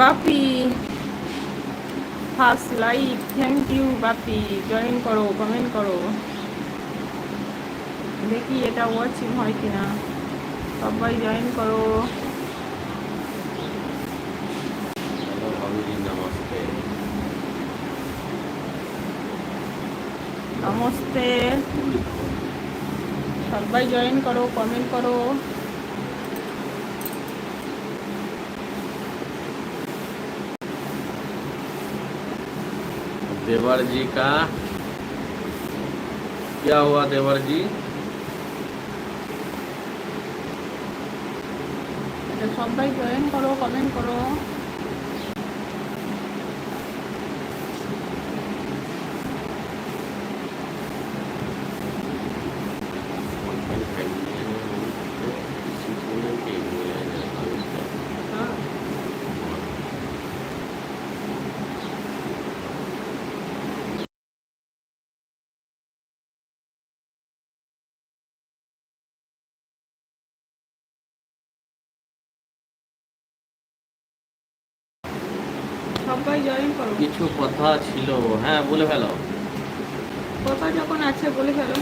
Bapi. First like thank you Bapi. Join করো comment করো। দেখি এটা ওয়াচিং হয় কিনা। সবাই জয়েন করো। নমস্তে। সবাই জয়েন করো কমেন্ট করো। देवर जी का क्या हुआ देवर जी এটা সবাই জয়েন করো কমেন্ট করো সবাই জয়েন করো। কিছু কথা ছিল হ্যাঁ বলে ফেলো। কথা যখন আছে বলে ফেলো।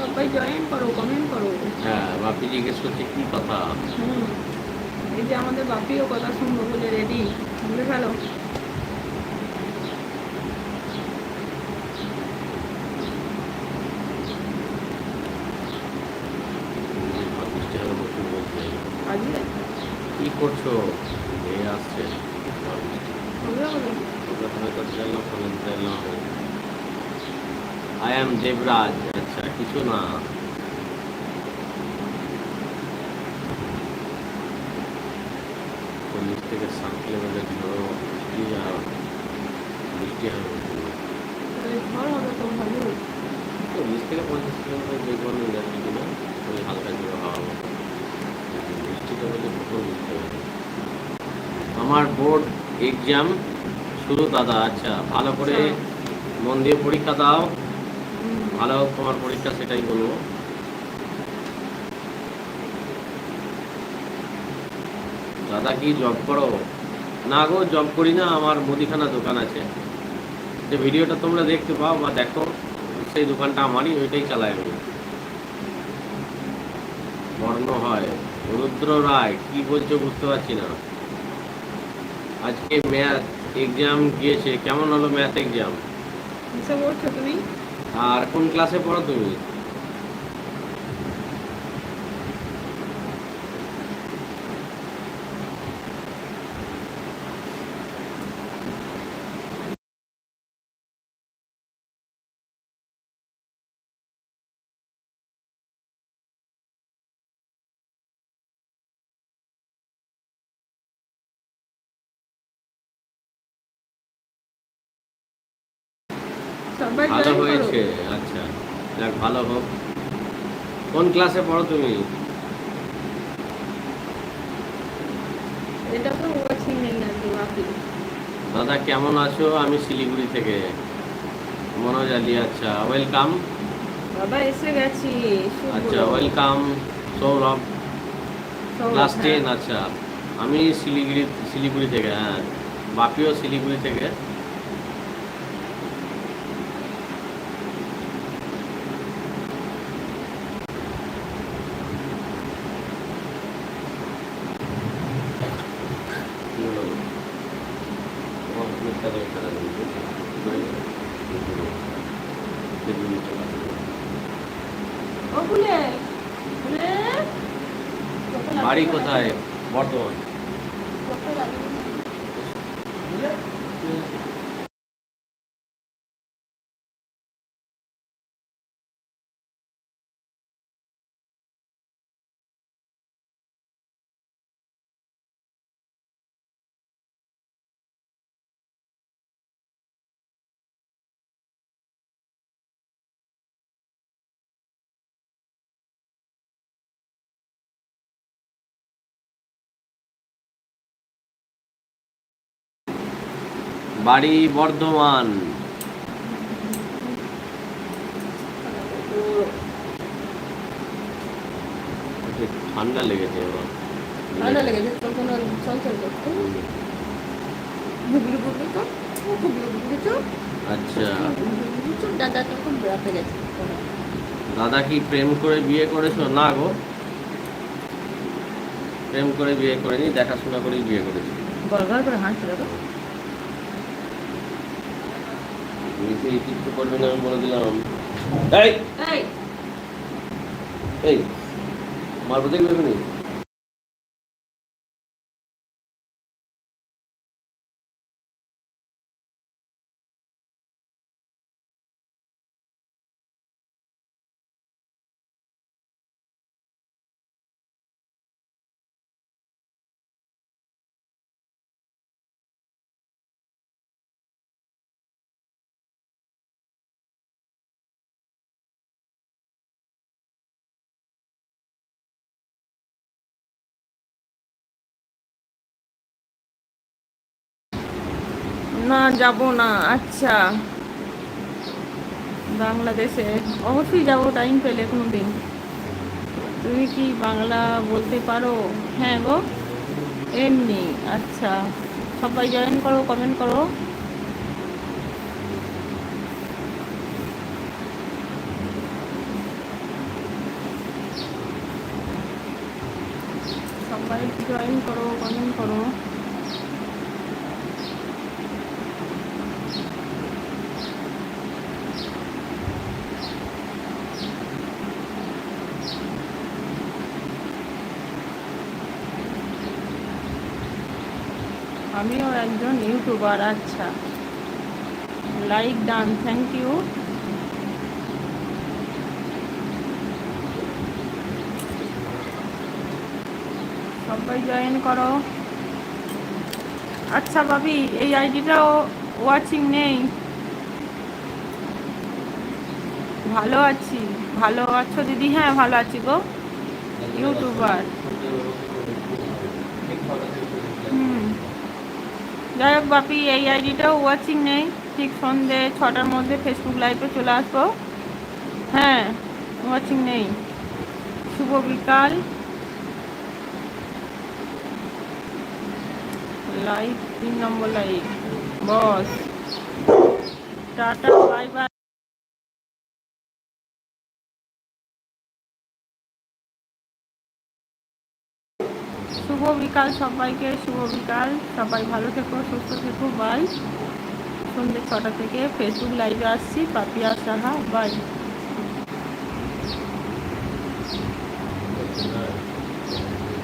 সবাই জয়েন করো কমেন্ট করো। হ্যাঁ বাপি জিজ্ঞেস করছে কি কথা? হুম এই যে আমাদের বাপিও কথা শুনব বলে রেডি বলে ফেলো বৃষ্টি হবে বসে বলছে আজকে কি করছ? এই আসছে। হবে হবে আই এম দেবরাজ আচ্ছা কিছু না। চল্লিশ থেকে ষাট কিলোমিটার ঝড়ো বৃষ্টি আর বৃষ্টি হবে চল্লিশ থেকে পঞ্চাশ কিলোমিটার যে কোনো যাচ্ছে কিনা ওই হালকা ঝড়ো হাওয়া মতো বৃষ্টিটা হলে কখন বৃষ্টি হবে আমার বোর্ড এক্সাম শুরু দাদা আচ্ছা ভালো করে মন দিয়ে পরীক্ষা দাও। ভালো তোমার পরীক্ষা সেটাই বলব। দাদা কি জব করো? না গো জব করি না আমার মুদিখানা দোকান আছে। যে ভিডিওটা তোমরা দেখতে পাও বা দেখো সেই দোকানটা আমারই ওইটাই চালাই আমি। বর্ণ হয়। রুদ্র রায় কি বলছো বুঝতে পারছি না। আজকে ম্যাথ এক্সাম গিয়েছে। কেমন হলো ম্যাথ এক্সাম তুমি? আর কোন ক্লাসে পড়ো তুমি সবাই ভালো হয়েছে আচ্ছা যাক ভালো হোক। কোন ক্লাসে পড়ো তুমি? দাদা কেমন আছো? আমি শিলিগুড়ি থেকে। মনোজ আলী আচ্ছা ওয়েলকাম বাবা এসে গেছি আচ্ছা ওয়েলকাম সৌরভ। সৌরভ, ক্লাস হ্যাঁ। টেন আচ্ছা। আমি শিলিগুড়ি শিলিগুড়ি থেকে হ্যাঁ। বাপিও শিলিগুড়ি থেকে কি হলো? তোমার মুখটা দেখে খারাপ হয়েছে। বেগুনি চলা। ও বুলে বুলে কত লাগবে? বাড়ি কোথায়? বর্ধমান। বাড়ি বর্ধমান। ঠান্ডা লেগেছে ঠান্ডা আচ্ছা। দাদা তখন বেড়াতে গেছে। দাদা কি প্রেম করে বিয়ে করেছ? না গো। প্রেম করে বিয়ে করেনি দেখাশোনা করেই বিয়ে করেছি। গড়গড় করে হাসছিল তো এই কিছু করবে না আমি বলে দিলাম। এই! এই! মারবো দেখবে না, যাব না। আচ্ছা। বাংলাদেশে অবশ্যই যাব টাইম পেলে কোনো দিন তুমি কি বাংলা বলতে পারো? হ্যাঁ গো, এমনি। আচ্ছা সবাই জয়েন করো কমেন্ট করো। সবাই জয়েন করো কমেন্ট করো। আমিও একজন ইউটিউবার আচ্ছা। লাইক ডান থ্যাংক ইউ সবাই জয়েন করো। আচ্ছা ভাবি এই আইডিটাও ওয়াচিং নেই। ভালো আছি ভালো আছো দিদি? হ্যাঁ ভালো আছি গো। ইউটিউবার। যাই হোক বাপি, এই আইডিটাও ওয়াচিং নেই। ঠিক সন্ধে ছটার মধ্যে ফেসবুক লাইভে চলে আসব। হ্যাঁ ওয়াচিং নেই। শুভ বিকাল। লাইভ তিন নম্বর live boss. Tata bye bye শুভ বিকাল সবাইকে, শুভ বিকাল। সবাই ভালো থেকো, সুস্থ থেকো বাই সন্ধ্যে ছটা থেকে ফেসবুক লাইভে আসছি, পাপিয়া সাহা বাই